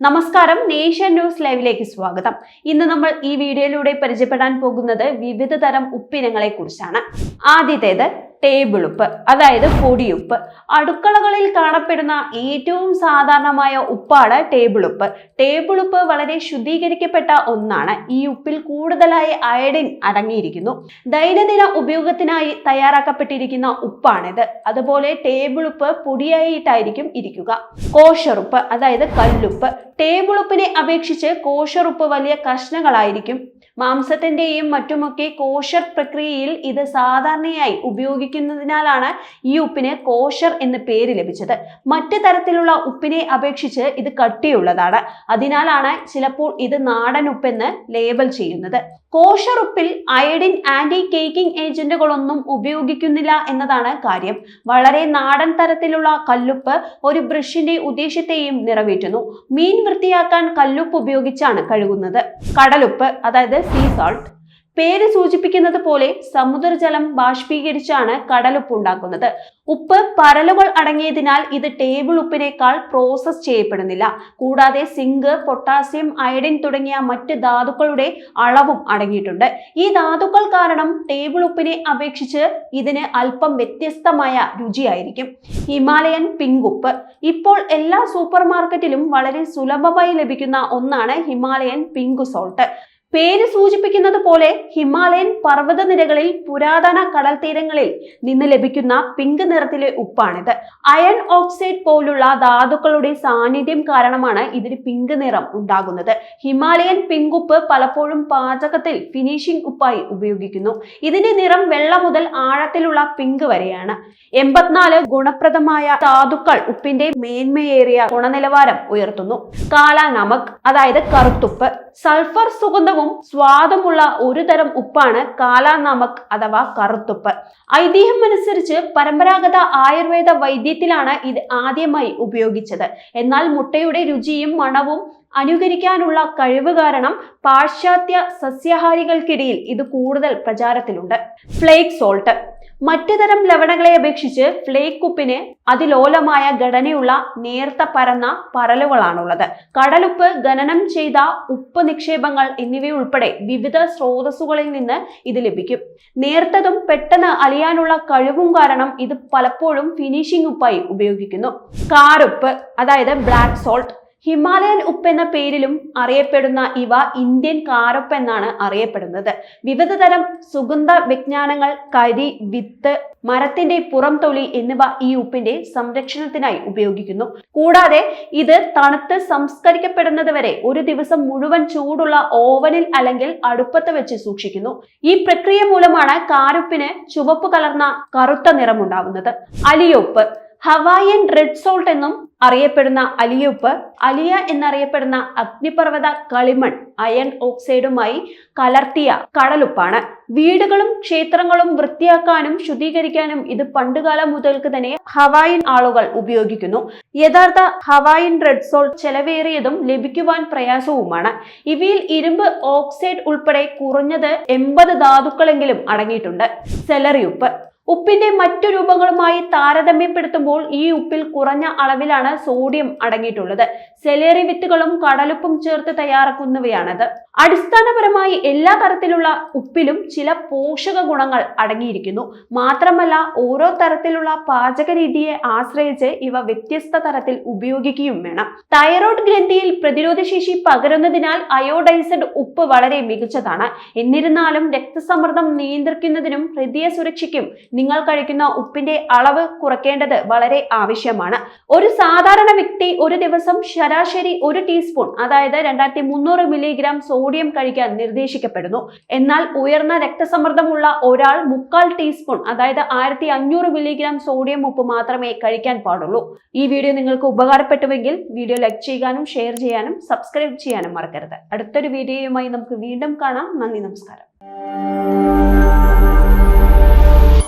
നമസ്കാരം nation news ലൈവിലേക്ക് സ്വാഗതം. ഇന്ന് നമ്മൾ ഈ വീഡിയോയിലൂടെ പരിചയപ്പെടാൻ പോകുന്നത് വിവിധ തരം ഉപ്പിനങ്ങളെ കുറിച്ചാണ് ആദ്യത്തേത് ടേബിൾ ഉപ്പ് അതായത് പൊടിയുപ്പ് അടുക്കളകളിൽ കാണപ്പെടുന്ന ഏറ്റവും സാധാരണമായ ഉപ്പാണ് ടേബിൾ ഉപ്പ്. ടേബിൾ ഉപ്പ് വളരെ ശുദ്ധീകരിക്കപ്പെട്ട ഒന്നാണ്. ഈ ഉപ്പിൽ കൂടുതലായി അയഡിൻ അടങ്ങിയിരിക്കുന്നു. ദൈനംദിന ഉപയോഗത്തിനായി തയ്യാറാക്കപ്പെട്ടിരിക്കുന്ന ഉപ്പാണിത്. അതുപോലെ ടേബിൾ ഉപ്പ് പൊടിയായിട്ടായിരിക്കും ഇരിക്കുക. കോഷറുപ്പ് അതായത് കല്ലുപ്പ്. ടേബിൾ ഉപ്പിനെ അപേക്ഷിച്ച് കോഷറുപ്പ് വലിയ കഷ്ണങ്ങളായിരിക്കും മാംസത്തിന്റെയും മറ്റുമൊക്കെ കോഷർ പ്രക്രിയയിൽ ഇത് സാധാരണയായി ഉപയോഗിക്കുന്നതിനാലാണ് ഈ ഉപ്പിന് കോഷർ എന്ന് പേര് ലഭിച്ചത്. മറ്റ് തരത്തിലുള്ള ഉപ്പിനെ അപേക്ഷിച്ച് ഇത് കട്ടിയുള്ളതാണ്. അതിനാലാണ് ചിലപ്പോൾ ഇത് നാടൻ ഉപ്പെന്ന് ലേബൽ ചെയ്യുന്നത്. കോഷർ ഉപ്പിൽ അയഡിൻ ആന്റി കേക്കിംഗ് ഏജന്റുകളൊന്നും ഉപയോഗിക്കുന്നില്ല എന്നതാണ് കാര്യം. വളരെ നാടൻ തരത്തിലുള്ള കല്ലുപ്പ് ഒരു ബ്രഷിന്റെ ഉദ്ദേശത്തെയും നിറവേറ്റുന്നു. മീൻ വൃത്തിയാക്കാൻ കല്ലുപ്പ് ഉപയോഗിച്ചാണ് കഴുകുന്നത്. കടലുപ്പ് അതായത് സീ സാൾട്ട് പേര് സൂചിപ്പിക്കുന്നത് പോലെ സമുദ്രജലം ബാഷ്പീകരിച്ചാണ് കടലുപ്പ് ഉണ്ടാക്കുന്നത് ഉപ്പ് പരലുകൾ അടങ്ങിയതിനാൽ ഇത് ടേബിൾ ഉപ്പിനേക്കാൾ പ്രോസസ് ചെയ്യപ്പെടുന്നില്ല. കൂടാതെ സിങ്ക് പൊട്ടാസ്യം അയഡിൻ തുടങ്ങിയ മറ്റ് ധാതുക്കളുടെ അളവും അടങ്ങിയിട്ടുണ്ട്. ഈ ധാതുക്കൾ കാരണം ടേബിൾ ഉപ്പിനെ അപേക്ഷിച്ച് ഇതിന് അല്പം വ്യത്യസ്തമായ രുചിയായിരിക്കും. ഹിമാലയൻ പിങ്ക് ഉപ്പ്. ഇപ്പോൾ എല്ലാ സൂപ്പർ മാർക്കറ്റിലും വളരെ സുലഭമായി ലഭിക്കുന്ന ഒന്നാണ് ഹിമാലയൻ പിങ്ക് സോൾട്ട് പേര് സൂചിപ്പിക്കുന്നത് പോലെ ഹിമാലയൻ പർവതനിരകളിൽ പുരാതന കടൽ തീരങ്ങളിൽ നിന്ന് ലഭിക്കുന്ന പിങ്ക് നിറത്തിലെ ഉപ്പാണിത്. അയൺ ഓക്സൈഡ് പോലുള്ള ധാതുക്കളുടെ സാന്നിധ്യം കാരണമാണ് ഇതിന് പിങ്ക് നിറം ഉണ്ടാകുന്നത്. ഹിമാലയൻ പിങ്കുപ്പ് പലപ്പോഴും പാചകത്തിൽ ഫിനിഷിംഗ് ഉപ്പായി ഉപയോഗിക്കുന്നു. ഇതിന്റെ നിറം വെള്ള മുതൽ ആഴത്തിലുള്ള പിങ്ക് വരെയാണ്. എൺപത്തിനാല് ഗുണപ്രദമായ ധാതുക്കൾ ഉപ്പിന്റെ മേന്മയേറിയ ഗുണനിലവാരം ഉയർത്തുന്നു. കാല നമക് അതായത് കറുത്തുപ്പ്. സൾഫർ സുഗന്ധവും സ്വാദുമുള്ള ഒരു തരം ഉപ്പാണ് കാലാ നമക് അഥവാ കറുത്തുപ്പ്. ഐതിഹ്യം അനുസരിച്ച് പരമ്പരാഗത ആയുർവേദ വൈദ്യത്തിലാണ് ഇത് ആദ്യമായി ഉപയോഗിച്ചത്. എന്നാൽ മുട്ടയുടെ രുചിയും മണവും അനുകരിക്കാനുള്ള കഴിവ് കാരണം പാശ്ചാത്യ സസ്യാഹാരികൾക്കിടയിൽ ഇത് കൂടുതൽ പ്രചാരത്തിലുണ്ട്. Flake salt. മറ്റു തരം ലവണങ്ങളെ അപേക്ഷിച്ച് ഫ്ലേക്ക് ഉപ്പിന് അതിലോലമായ ഘടനയുള്ള നേർത്ത പരന്ന പരലുകളാണുള്ളത്. കടലുപ്പ് ഖനനം ചെയ്ത ഉപ്പ് നിക്ഷേപങ്ങൾ എന്നിവയുൾപ്പെടെ വിവിധ സ്രോതസ്സുകളിൽ നിന്ന് ഇത് ലഭിക്കും. നേർത്തതും പെട്ടെന്ന് അലിയാനുള്ള കഴിവും കാരണം ഇത് പലപ്പോഴും ഫിനിഷിംഗ് ഉപ്പായി ഉപയോഗിക്കുന്നു. കാറുപ്പ് അതായത് ബ്ലാക്ക് സോൾട്ട് ഹിമാലയൻ ഉപ്പ് എന്ന പേരിലും അറിയപ്പെടുന്ന ഇവ ഇന്ത്യൻ കാരപ്പ് എന്നാണ് അറിയപ്പെടുന്നത്. വിവിധ തരം സുഗന്ധ വിജ്ഞാനങ്ങൾ കരി വിത്ത് മരത്തിന്റെ പുറം തൊലി എന്നിവ ഈ ഉപ്പിന്റെ സംരക്ഷണത്തിനായി ഉപയോഗിക്കുന്നു. കൂടാതെ ഇത് തണുത്ത് സംസ്കരിക്കപ്പെടുന്നത് വരെ ഒരു ദിവസം മുഴുവൻ ചൂടുള്ള ഓവനിൽ അല്ലെങ്കിൽ അടുപ്പത്ത് വെച്ച് സൂക്ഷിക്കുന്നു. ഈ പ്രക്രിയ മൂലമാണ് കാരുപ്പിന് ചുവപ്പ് കലർന്ന കറുത്ത നിറമുണ്ടാവുന്നത്. അലിയൊപ്പ്. ഹവായൻ റെഡ് സോൾട്ട് എന്നും അറിയപ്പെടുന്ന അലിയുപ്പ് അലിയ എന്നറിയപ്പെടുന്ന അഗ്നിപർവത കളിമൺ അയൺ ഓക്സൈഡുമായി കലർത്തിയ കടലുപ്പാണ്. വീടുകളും ക്ഷേത്രങ്ങളും വൃത്തിയാക്കാനും ശുദ്ധീകരിക്കാനും ഇത് പണ്ടുകാലം മുതൽക്ക് തന്നെ ഹവായിൻ ആളുകൾ ഉപയോഗിക്കുന്നു. യഥാർത്ഥ ഹവായിൻ റെഡ് സോൾട്ട് ചെലവേറിയതും ലഭിക്കുവാൻ പ്രയാസവുമാണ്. ഇവയിൽ ഇരുമ്പ് ഓക്സൈഡ് ഉൾപ്പെടെ കുറഞ്ഞത് എൺപത് ധാതുക്കളെങ്കിലും അടങ്ങിയിട്ടുണ്ട്. സെലറി ഉപ്പ് ഉപ്പിന്റെ മറ്റു രൂപങ്ങളുമായി താരതമ്യപ്പെടുത്തുമ്പോൾ ഈ ഉപ്പിൽ കുറഞ്ഞ അളവിലാണ് സോഡിയം അടങ്ങിയിട്ടുള്ളത്. സെലേറി വിത്തുകളും കടലുപ്പും ചേർത്ത് തയ്യാറാക്കുന്നവയാണത്. അടിസ്ഥാനപരമായി എല്ലാ തരത്തിലുള്ള ഉപ്പിലും ചില പോഷക ഗുണങ്ങൾ അടങ്ങിയിരിക്കുന്നു. മാത്രമല്ല ഓരോ തരത്തിലുള്ള പാചക രീതിയെ ആശ്രയിച്ച് ഇവ വ്യത്യസ്ത തരത്തിൽ ഉപയോഗിക്കുകയും വേണം. തൈറോയ്ഡ് ഗ്രന്ഥിയിൽ പ്രതിരോധശേഷി പകരുന്നതിനാൽ അയോഡൈസഡ് ഉപ്പ് വളരെ മികച്ചതാണ്. എന്നിരുന്നാലും രക്തസമ്മർദ്ദം നിയന്ത്രിക്കുന്നതിനും ഹൃദയ സുരക്ഷയ്ക്കും നിങ്ങൾ കഴിക്കുന്ന ഉപ്പിന്റെ അളവ് കുറയ്ക്കേണ്ടത് വളരെ ആവശ്യമാണ്. ഒരു സാധാരണ വ്യക്തി ഒരു ദിവസം ശരാശരി ഒരു ടീസ്പൂൺ അതായത് രണ്ടായിരത്തി മുന്നൂറ് മില്ലിഗ്രാം സോഡിയം കഴിക്കാൻ നിർദ്ദേശിക്കപ്പെടുന്നു. എന്നാൽ ഉയർന്ന രക്തസമ്മർദ്ദമുള്ള ഒരാൾ മുക്കാൽ ടീസ്പൂൺ അതായത് ആയിരത്തി അഞ്ഞൂറ് മില്ലിഗ്രാം സോഡിയം ഉപ്പ് മാത്രമേ കഴിക്കാൻ പാടുള്ളൂ. ഈ വീഡിയോ നിങ്ങൾക്ക് ഉപകാരപ്പെട്ടുവെങ്കിൽ വീഡിയോ ലൈക്ക് ചെയ്യാനും ഷെയർ ചെയ്യാനും സബ്സ്ക്രൈബ് ചെയ്യാനും മറക്കരുത്. അടുത്തൊരു വീഡിയോയുമായി നമുക്ക് വീണ്ടും കാണാം. നന്ദി നമസ്കാരം.